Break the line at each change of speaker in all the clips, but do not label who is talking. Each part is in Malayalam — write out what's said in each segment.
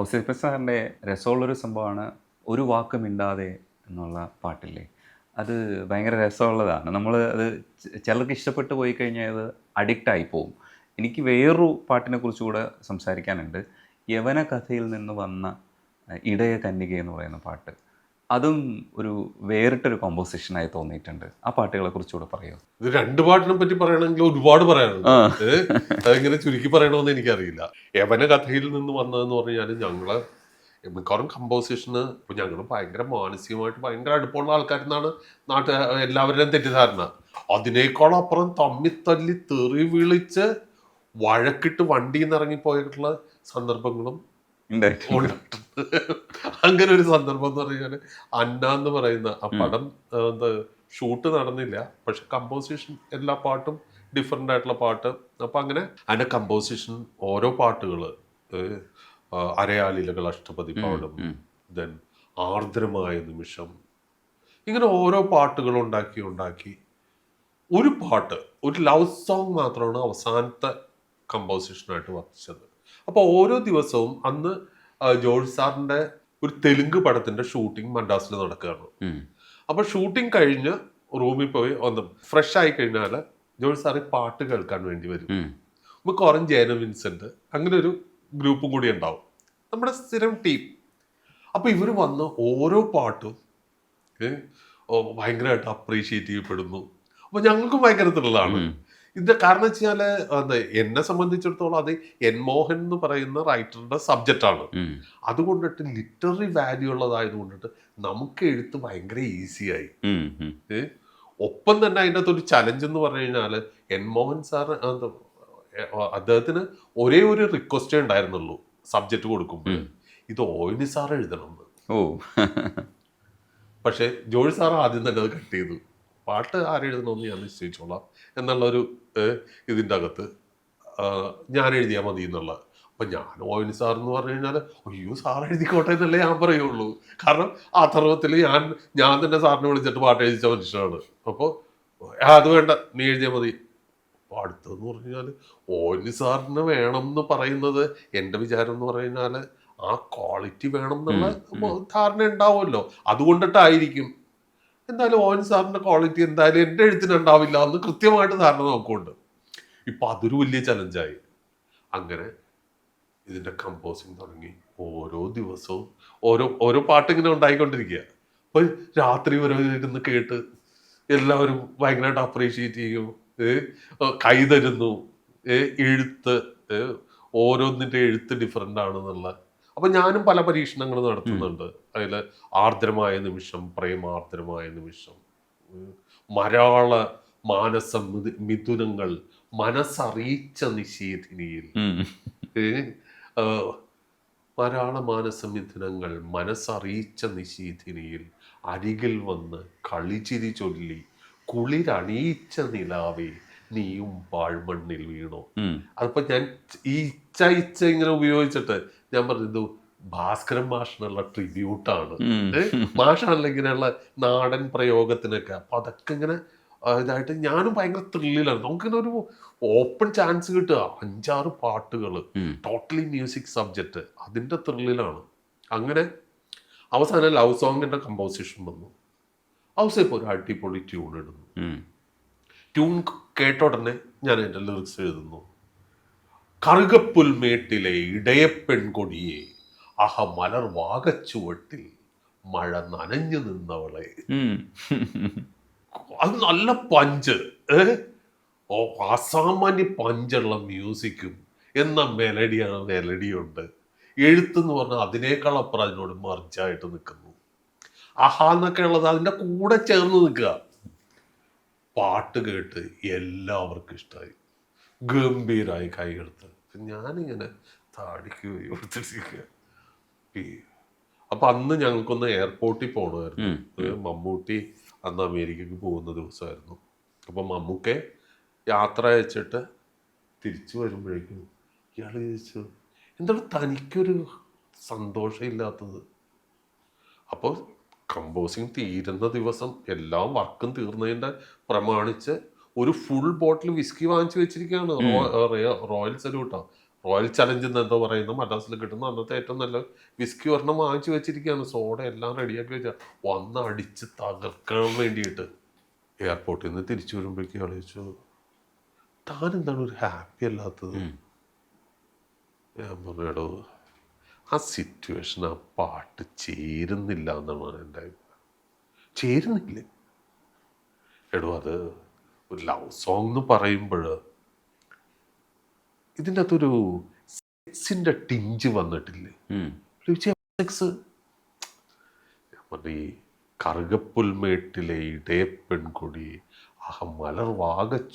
ഔസേപ്പ് സാറിന്റെ രസമുള്ളൊരു സംഭവമാണ് ഒരു വാക്ക് മിണ്ടാതെ എന്നുള്ള പാട്ടില്ലേ? അത് ഭയങ്കര രസമുള്ളതാണ്. നമ്മൾ അത് ചിലർക്ക് ഇഷ്ടപ്പെട്ട് പോയി കഴിഞ്ഞാൽ അത് അഡിക്റ്റ് ആയി പോകും എനിക്ക് വേറൊരു പാട്ടിനെ കുറിച്ച് കൂടെ സംസാരിക്കാനുണ്ട്. യവന കഥയിൽ നിന്ന് വന്ന ഇടയ കന്യക എന്ന് പറയുന്ന പാട്ട്. അതും ഒരു വേറിട്ടൊരു കോമ്പോസിഷനായി തോന്നിയിട്ടുണ്ട്. ആ പാട്ടുകളെ കുറിച്ചുകൂടെ പറയുമോ
ഇത് രണ്ട് പാട്ടിനെ പറ്റി പറയണമെങ്കിൽ ഒരുപാട് പറയാനുണ്ട്? അതെങ്ങനെ ചുരുക്കി പറയണമെന്ന് എനിക്കറിയില്ല. യവന കഥയിൽ നിന്ന് വന്നതെന്ന് പറഞ്ഞാൽ ഞങ്ങൾ മിക്കവാറും കമ്പോസിഷന് ഇപ്പൊ ഞങ്ങൾ ഭയങ്കര മാനസികമായിട്ട് ഭയങ്കര അടുപ്പമുള്ള ആൾക്കാരെന്നാണ് നാട്ട് എല്ലാവരുടെയും തെറ്റിദ്ധാരണ. അതിനേക്കാൾ അപ്പുറം തമ്മി തല്ലി തെറി വിളിച്ച് വഴക്കിട്ട് വണ്ടിയിൽ നിന്ന് ഇറങ്ങിപ്പോയിട്ടുള്ള സന്ദർഭങ്ങളും. അങ്ങനെ ഒരു സന്ദർഭം എന്ന് പറഞ്ഞാൽ അന്ന എന്ന് പറയുന്ന ആ പടം എന്താ ഷൂട്ട് നടന്നില്ല. പക്ഷെ കമ്പോസിഷൻ എല്ലാ പാട്ടും ഡിഫറെന്റ് ആയിട്ടുള്ള പാട്ട്. അപ്പൊ അങ്ങനെ അതിന്റെ കമ്പോസിഷൻ ഓരോ പാട്ടുകൾ അരയാലിലകൾ അഷ്ടപതി പാടും ദെൻ ആർദ്രമായ നിമിഷം ഇങ്ങനെ ഓരോ പാട്ടുകൾ ഉണ്ടാക്കി ഉണ്ടാക്കി. ഒരു പാട്ട് ഒരു ലവ് സോങ് മാത്രമാണ് അവസാനത്തെ കമ്പോസിഷനായിട്ട് വർത്തിച്ചത് അപ്പോൾ ഓരോ ദിവസവും അന്ന് ജോർജ് സാറിന്റെ ഒരു തെലുങ്ക് പടത്തിന്റെ ഷൂട്ടിംഗ് മദ്രാസിൽ നടക്കുകയാണ്. അപ്പൊ ഷൂട്ടിംഗ് കഴിഞ്ഞ് റൂമിൽ പോയി ഒന്ന് ഫ്രഷ് ആയി കഴിഞ്ഞാൽ ജോർജ് സാറ് പാട്ട് കേൾക്കാൻ വേണ്ടി വരും.
നമുക്ക്
മിക്കവാറും ജയന വിൻസെന്റ് അങ്ങനെ ഒരു ഗ്രൂപ്പും കൂടി ഉണ്ടാവും. നമ്മുടെ സ്ഥിരം ടീം അപ്പൊ ഇവർ വന്ന് ഓരോ പാട്ടും ഭയങ്കരമായിട്ട് അപ്രീഷിയേറ്റ് ചെയ്യപ്പെടുന്നു. അപ്പൊ ഞങ്ങൾക്കും ഭയങ്കര ത്രില്ലാണ്
ഉം.
ഇത് കാരണം വെച്ചാൽ എന്താ എന്നെ സംബന്ധിച്ചിടത്തോളം അത് എൻ മോഹൻ എന്ന് പറയുന്ന റൈറ്ററിന്റെ സബ്ജക്റ്റ് ആണ്.
ഉം.
അതുകൊണ്ടിട്ട് ലിറ്റററി വാല്യൂ ഉള്ളതായത് കൊണ്ടിട്ട് നമുക്ക് എഴുത്ത് ഭയങ്കര ഈസിയായി. ഒപ്പം തന്നെ അതിന്റെ അകത്തൊരു ചലഞ്ച് എന്ന് പറഞ്ഞു കഴിഞ്ഞാൽ എൻ മോഹൻ സാർ അദ്ദേഹത്തിന് ഒരേ ഒരു റിക്വസ്റ്റേ ഉണ്ടായിരുന്നുള്ളൂ സബ്ജക്റ്റ് കൊടുക്കുമ്പോൾ ഇത് ഓയിനി സാർ എഴുതണം
ഓ.
പക്ഷേ ജോഴി സാർ ആദ്യം തന്നെ അത് കട്ട് ചെയ്തു. പാട്ട് ആരെഴുതണമെന്ന് ഞാൻ നിശ്ചയിച്ചോളാം എന്നുള്ളൊരു ഇതിന്റെ അകത്ത്. ഞാൻ എഴുതിയാൽ മതി എന്നുള്ള. അപ്പം ഞാൻ ഓയിനി സാർ എന്ന് പറഞ്ഞു കഴിഞ്ഞാൽ അയ്യോ സാർ എഴുതിക്കോട്ടെ എന്നല്ലേ ഞാൻ പറയുള്ളൂ. കാരണം ആ തർവത്തിൽ ഞാൻ ഞാൻ തന്നെ സാറിനെ വിളിച്ചിട്ട് പാട്ട് എഴുതിച്ച മനുഷ്യനാണ്. അപ്പോൾ അത് വേണ്ട നീ എഴുതിയാൽ മതി. അപ്പോൾ അടുത്തതെന്ന് പറഞ്ഞു കഴിഞ്ഞാൽ ഓയിനി സാറിന് വേണം എന്ന് പറയുന്നത് എന്റെ വിചാരം എന്ന് പറഞ്ഞു കഴിഞ്ഞാൽ ആ ക്വാളിറ്റി വേണം എന്നുള്ള ധാരണ ഉണ്ടാവുമല്ലോ. അതുകൊണ്ടിട്ടായിരിക്കും. എന്തായാലും ഓൻ സാറിന്റെ ക്വാളിറ്റി എന്തായാലും എന്റെ എഴുത്തിന് ഉണ്ടാവില്ല എന്ന് കൃത്യമായിട്ട് ധാരണ നോക്കുന്നുണ്ട്. ഇപ്പം അതൊരു വലിയ ചലഞ്ചായി അങ്ങനെ ഇതിന്റെ കമ്പോസിങ് തുടങ്ങി. ഓരോ ദിവസവും ഓരോ ഓരോ പാട്ട് ഇങ്ങനെ ഉണ്ടായിക്കൊണ്ടിരിക്കുക. അപ്പൊ രാത്രി ഓരോ ഇരുന്ന് കേട്ട് എല്ലാവരും ഭയങ്കരമായിട്ട് അപ്രീഷിയേറ്റ് ചെയ്യും. കൈ തരുന്നു. എഴുത്ത് ഓരോന്നിന്റെ എഴുത്ത് ഡിഫറെന്റ് ആണെന്നുള്ള അപ്പൊ ഞാനും പല പരീക്ഷണങ്ങൾ നടത്തുന്നുണ്ട്. അതിൽ ആർദ്രമായ നിമിഷം പ്രേമാർദ്രമായ നിമിഷം മരാള മാനസ മിഥു- മിഥുനങ്ങൾ മനസ്സറിയിച്ച നിഷേധിനിയിൽ. മരാള മാനസ മിഥുനങ്ങൾ മനസ്സറിയിച്ച നിഷേധിനിയിൽ അരികിൽ വന്ന് കളിചിരി ചൊല്ലി കുളിരണിയിച്ച നിലാവേ നീയും പാഴ്മണ്ണിൽ വീണോ. അതിപ്പോ ഞാൻ ഈ ഇച്ച ഇങ്ങനെ ഉപയോഗിച്ചിട്ട് ഞാൻ പറഞ്ഞത് ഭാസ്കരൻ മാഷിനുള്ള ട്രിബ്യൂട്ടാണ്. മാഷാണല്ലോ ഇങ്ങനെയുള്ള നാടൻ പ്രയോഗത്തിനൊക്കെ. അപ്പൊ അതൊക്കെ ഇങ്ങനെ ഇതായിട്ട് ഞാനും ഭയങ്കര ത്രില്ലിലാണ് നമുക്കിങ്ങനെ ഒരു ഓപ്പൺ ചാൻസ് കിട്ടുക. അഞ്ചാറ് പാട്ടുകൾ ടോട്ടലി മ്യൂസിക് സബ്ജക്റ്റ് അതിന്റെ ത്രില്ലിലാണ് അങ്ങനെ അവസാനം ലവ് സോങ്ങിന്റെ കമ്പോസിഷൻ വന്നു. ഔസേപ്പ് ഒരു അടിപൊളി ട്യൂൺ ഇടുന്നു. ട്യൂൺ കേട്ട ഉടനെ ഞാൻ എന്റെ ലിറിക്സ് എഴുതുന്നു. കറുകപ്പുൽമേട്ടിലെ ഇടയപ്പെൺകൊടിയെ അഹ മലർ വാകച്ചുവട്ടിൽ മഴ നനഞ്ഞു നിന്നവളെ. അത് നല്ല പഞ്ച് ഓ അസാമാന്യ പഞ്ചുള്ള മ്യൂസിക്കും എന്ന മെലഡിയാണ് മെലഡിയുണ്ട്. എഴുത്തെന്ന് പറഞ്ഞാൽ അതിനേക്കാൾ അപ്പുറം അതിനോട് മറിച്ചായിട്ട് നിൽക്കുന്നു. അഹ എന്നൊക്കെ ഉള്ളത് അതിന്റെ കൂടെ ചേർന്ന് നിൽക്കുക. പാട്ട് കേട്ട് എല്ലാവർക്കും ഇഷ്ടമായി ഗംഭീരായി കൈയെടുത്ത് ഞാനിങ്ങനെ താടിക്ക് ഈ അപ്പൊ അന്ന് ഞങ്ങൾക്കൊന്ന് എയർപോർട്ടിൽ പോകണമായിരുന്നു മമ്മൂട്ടി അന്ന് അമേരിക്കക്ക് പോകുന്ന ദിവസമായിരുന്നു. അപ്പൊ മമ്മൂക്കെ യാത്ര അയച്ചിട്ട് തിരിച്ചു വരുമ്പോഴേക്കും ഇയാൾ ചോദിച്ചു എന്താണ് തനിക്കൊരു സന്തോഷമില്ലാത്തത്? അപ്പോൾ കമ്പോസിങ് തീരുന്ന ദിവസം എല്ലാം വർക്കും തീർന്നതിന്റെ പ്രമാണിച്ച് ഒരു ഫുൾ ബോട്ടിൽ വിസ്കി വാങ്ങിച്ചു വെച്ചിരിക്കുകയാണ്. റോയൽ സല്യൂട്ടാണ് റോയൽ ചലഞ്ച് എന്ന് എന്തോ പറയുന്നത് മദ്രാസിൽ കിട്ടുന്ന അന്നത്തെ ഏറ്റവും നല്ല വിസ്കി ഒരെണ്ണം വാങ്ങിച്ചു വെച്ചിരിക്കുകയാണ്. സോഡ എല്ലാം റെഡിയാക്കി വെച്ചാൽ വന്ന് അടിച്ച് തകർക്കാൻ വേണ്ടിയിട്ട് എയർപോർട്ടിൽ നിന്ന് തിരിച്ചു വരുമ്പോഴേക്കും ആലോചിച്ചു. താൻ എന്താണ് ഒരു ഹാപ്പി അല്ലാത്തത്? ഞാൻ പറഞ്ഞു എടോ ആ സിറ്റുവേഷൻ ആ പാട്ട് ചേരുന്നില്ല എന്നാണ് എന്റെ അഭിപ്രായം. ചേരുന്നില്ല? എടോ അത് ഒരു ലവ് സോങ് എന്ന് പറയുമ്പോൾ ഇതിന്റെ അകത്തൊരു സെക്സിന്റെ ടിഞ്ച് വന്നിട്ടില്ലേ? സെക്സ് ഈ കറുകപ്പുൽമേട്ടിലെ ഇടയ പെൺകുടി അഹ മലർ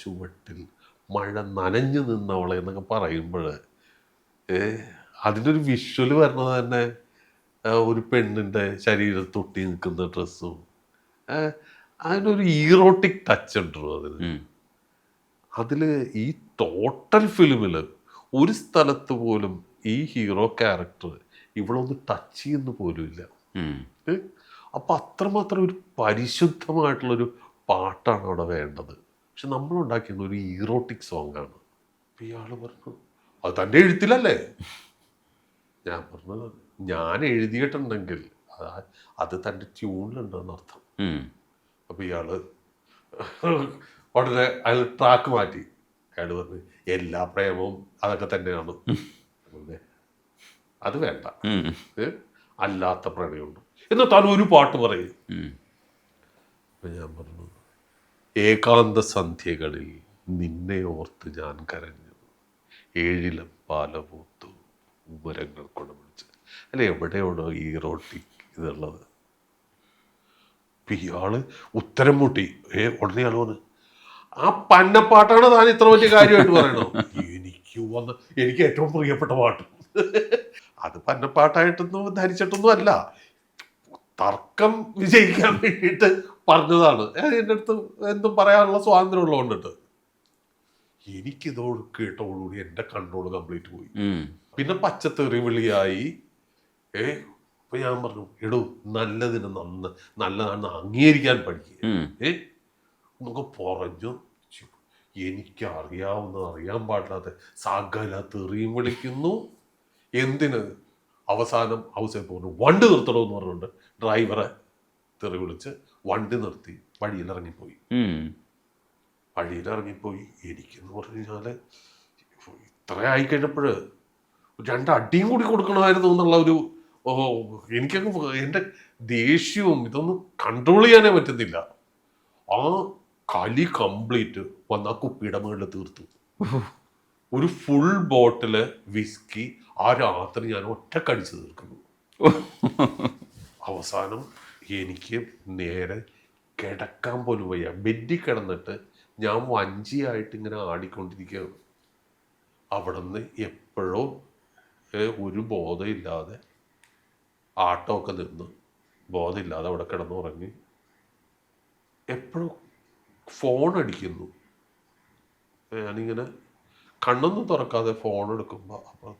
ചുവട്ടിൽ മഴ നനഞ്ഞു നിന്നവളെ എന്നൊക്കെ പറയുമ്പോൾ ഏ അതിന്റെ ഒരു വിഷ്വൽ വരുന്നത് തന്നെ ഒരു പെണ്ണിന്റെ ശരീരത്തൊട്ടി നിൽക്കുന്ന ഡ്രസ്സും. അതിനൊരു ഈറോട്ടിക് ടച്ച് ഉണ്ടല്ലോ അതിന്. അതിൽ ഈ ടോട്ടൽ ഫിലിമിൽ ഒരു സ്ഥലത്ത് പോലും ഈ ഹീറോ ക്യാരക്ടർ ഇവിടെ ഒന്ന് ടച്ച് ചെയ്യുന്ന പോലും ഇല്ല. അപ്പം അത്രമാത്രം ഒരു പരിശുദ്ധമായിട്ടുള്ളൊരു പാട്ടാണ് അവിടെ വേണ്ടത്. പക്ഷെ നമ്മൾ ഉണ്ടാക്കിയത് ഒരു ഈറോട്ടിക് സോങ്ങാണ് ആണ്. ഇയാൾ പറഞ്ഞു അത് തന്റെ എഴുത്തിലല്ലേ? ഞാൻ പറഞ്ഞത് ഞാൻ എഴുതിയിട്ടുണ്ടെങ്കിൽ അത് തന്റെ ട്യൂണിലുണ്ടെന്ന് അർത്ഥം. അപ്പോൾ ഇയാൾ ഉടനെ അയാൾ ട്രാക്ക് മാറ്റി. അയാൾ പറഞ്ഞു എല്ലാ പ്രേമവും അതൊക്കെ തന്നെയാണ്. അത് വേണ്ട. അല്ലാത്ത പ്രണയമുണ്ട്. എന്ന് താൻ ഒരു പാട്ട് പറയും. അപ്പം ഞാൻ പറഞ്ഞു ഏകാന്ത സന്ധ്യകളിൽ നിന്നെ ഓർത്ത് ഞാൻ കരഞ്ഞു. ഏഴിലം പാലവും വിവരങ്ങൾ കൊണ്ട് പിടിച്ച്. അല്ലെ എവിടെയാണോ ഈ റോട്ടി ഇതുള്ളത്? ഇയാൾ ഉത്തരം മുട്ടി. ഏ ഉടനെ ആ പന്നപ്പാട്ടാണ് താൻ ഇത്ര വലിയ കാര്യമായിട്ട് പറയണോ എനിക്ക് വന്ന് എനിക്ക് ഏറ്റവും പ്രിയപ്പെട്ട പാട്ട്. അത് പന്നപ്പാട്ടായിട്ടൊന്നും ധരിച്ചിട്ടൊന്നും അല്ല. തർക്കം വിജയിക്കാൻ വേണ്ടിയിട്ട് പറഞ്ഞതാണ്. എന്റെ അടുത്ത് എന്തും പറയാനുള്ള സ്വാതന്ത്ര്യം ഉള്ളതുകൊണ്ടിട്ട് എനിക്കിതോട് കേട്ടോടുകൂടി എന്റെ കൺട്രോൾ കംപ്ലീറ്റ് പോയി. പിന്നെ പച്ചത്തെറി വിളിയായി ഏ അപ്പൊ ഞാൻ പറഞ്ഞു എടോ നല്ലതിന് നന്ന് നല്ലതാണ് അംഗീകരിക്കാൻ പഠിക്കുക ഏ നമുക്ക് പറഞ്ഞു എനിക്ക് അറിയാവുന്ന അറിയാൻ പാടില്ലാത്ത സകല തെറിയും വിളിക്കുന്നു. എന്തിന്? അവസാനം ഹൗസിൽ പോകുന്നു വണ്ടി നിർത്തണമെന്ന് പറഞ്ഞുകൊണ്ട് ഡ്രൈവറെ തെറി വിളിച്ച് വണ്ടി നിർത്തി വഴിയിലിറങ്ങിപ്പോയി വഴിയിലിറങ്ങിപ്പോയി എനിക്കെന്ന് പറഞ്ഞു കഴിഞ്ഞാൽ ഇത്ര ആയി ആയിക്കഴിഞ്ഞപ്പോൾ രണ്ട് അടിയും കൂടി കൊടുക്കണമായിരുന്നു എന്നുള്ള ഒരു ഓ എനിക്കങ്ങ് എന്റെ ദേഷ്യവും ഇതൊന്നും കൺട്രോൾ ചെയ്യാനേ പറ്റുന്നില്ല ആ കലി കംപ്ലീറ്റ് വന്ന ആ കുപ്പിയുടെ മുകളിൽ തീർത്തു. ഒരു ഫുൾ ബോട്ടിൽ വിസ്കി ആ രാത്രി ഞാൻ ഒറ്റക്കടിച്ച് തീർക്കുന്നു. അവസാനം എനിക്ക് നേരെ കിടക്കാൻ പോലും വയ്യ. ബെഡി കിടന്നിട്ട് ഞാൻ വഞ്ചിയായിട്ട് ഇങ്ങനെ ആടിക്കൊണ്ടിരിക്കുകയാണ്. അവിടെ നിന്ന് എപ്പോഴോ ഒക്കെ ഒരു ബോധമില്ലാതെ ആട്ടമൊക്കെ നിന്ന് ബോധമില്ലാതെ അവിടെ കിടന്നുറങ്ങി. എപ്പോഴും ഫോൺ അടിക്കുന്നു ഞാനിങ്ങനെ കണ്ണൊന്നും തുറക്കാതെ ഫോൺ എടുക്കുമ്പോൾ അപ്പം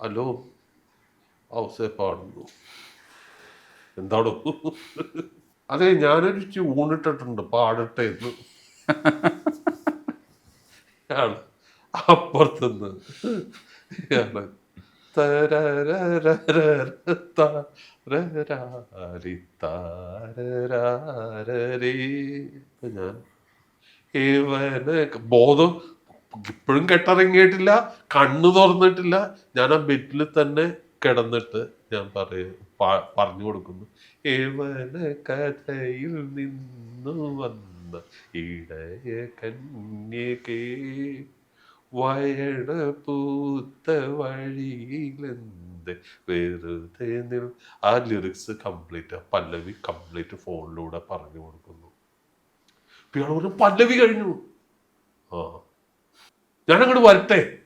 ഹലോ ഹൗസേ പാടുന്നു. എന്താണോ? അതെ ഞാനൊരു ഊണിട്ടിട്ടുണ്ട് പാടട്ടെ എന്ന്. ആണ്. അപ്പുറത്തുനിന്ന് ഞാൻ ഇവന് ബോധം ഇപ്പോഴും കെട്ടിറങ്ങിയിട്ടില്ല കണ്ണു തുറന്നിട്ടില്ല ഞാൻ ആ ബെറ്റിൽ തന്നെ കിടന്നിട്ട് ഞാൻ പറയും പറഞ്ഞു കൊടുക്കുന്നു ഇവന് കഥയിൽ നിന്നു വന്ന ഇടയ കന്യകേ വയട പൂത്ത വഴിയിലെന്ത്? വെറുതെ നിൽ. ആ ലിറിക്സ് കംപ്ലീറ്റ് പല്ലവി കംപ്ലീറ്റ് ഫോണിലൂടെ പറഞ്ഞു കൊടുക്കുന്നു. പിന്നെ പറഞ്ഞു പല്ലവി കഴിഞ്ഞു. ആ. ഞാൻ അങ്ങോട്ട് വരട്ടെ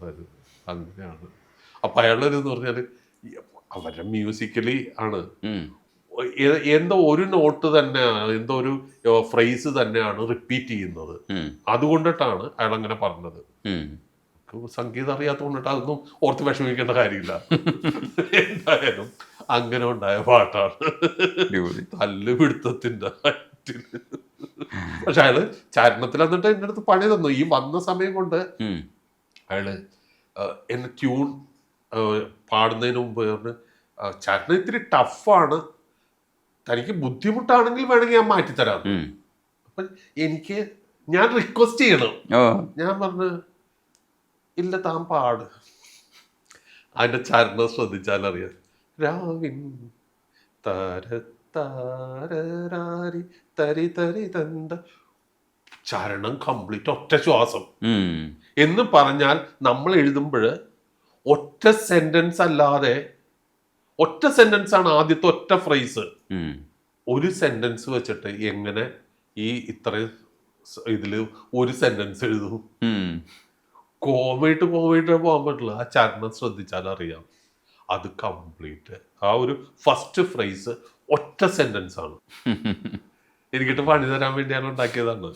വരും. അങ്ങനെയാണ്. അപ്പൊ അയാളുടെ പറഞ്ഞാൽ അവരുടെ മ്യൂസിക്കലി ആണ്. എന്തോ ഒരു നോട്ട് തന്നെയാണ് എന്തോ ഒരു ഫ്രേസ് തന്നെയാണ് റിപ്പീറ്റ് ചെയ്യുന്നത്. അതുകൊണ്ടിട്ടാണ് അയാൾ അങ്ങനെ പറഞ്ഞത്.
സംഗീതം
അറിയാത്ത സംഗീതം അറിയാത്തതുകൊണ്ടിട്ട് അതൊന്നും ഓർത്ത് വിഷമിക്കേണ്ട കാര്യമില്ല. എന്തായാലും അങ്ങനെ ഉണ്ടായ പാട്ടാണ്. തല്ലുപിടുത്തത്തിന്റെ. പക്ഷെ അയാൾ ചരണത്തിൽ എന്നിട്ട് എന്റെ അടുത്ത് പണി തന്നു. ഈ വന്ന സമയം കൊണ്ട്. അയാൾ എന്നെ ട്യൂൺ പാടുന്നതിന് മുമ്പ് പറഞ്ഞു ചരണം ഇത്തിരി ടഫാണ് തനിക്ക് ബുദ്ധിമുട്ടാണെങ്കിൽ വേണമെങ്കിൽ ഞാൻ മാറ്റിത്തരാം. അപ്പൊ എനിക്ക് ഞാൻ റിക്വസ്റ്റ് ചെയ്യണം. ഞാൻ പറഞ്ഞു ഇല്ല താൻ പാട്. അതിന്റെ ചരണം ശ്രദ്ധിച്ചാൽ അറിയാം രാവിൻ താര താരി തരി തരി തന്ത. ചരണം കംപ്ലീറ്റ് ഒറ്റ ശ്വാസം. എന്ന് പറഞ്ഞാൽ നമ്മൾ എഴുതുമ്പോൾ ഒറ്റ സെന്റൻസ് അല്ലാതെ ഒറ്റ സെന്റൻസ് ആണ് ആദ്യത്തെ ഒറ്റ ഫ്രേസ് ഒരു സെന്റൻസ് വെച്ചിട്ട് എങ്ങനെ ഈ ഇത്ര ഇതിൽ ഒരു സെന്റൻസ് എഴുതും? കോമയിട്ട് കോമയിട്ട് പോകാൻ പറ്റില്ല. ആ ചരണം ശ്രദ്ധിച്ചാൽ അറിയാം. അത് കംപ്ലീറ്റ് ആ ഒരു ഫസ്റ്റ് ഫ്രേസ് ഒറ്റ സെന്റൻസ് ആണ്. എനിക്കിട്ട് പണി തരാൻ വേണ്ടിയാണ് ഉണ്ടാക്കിയതാണ്.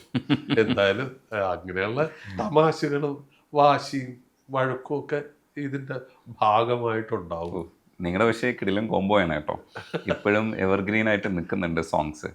എന്തായാലും അങ്ങനെയുള്ള തമാശകളും വാശിയും വഴക്കും ഒക്കെ ഇതിന്റെ ഭാഗമായിട്ടുണ്ടാവും.
നിങ്ങളുടെ പക്ഷേ കിടിലും കോംബോ ആണ് കേട്ടോ. ഇപ്പോഴും എവർഗ്രീൻ ആയിട്ട് നിൽക്കുന്നുണ്ട് സോങ്സ്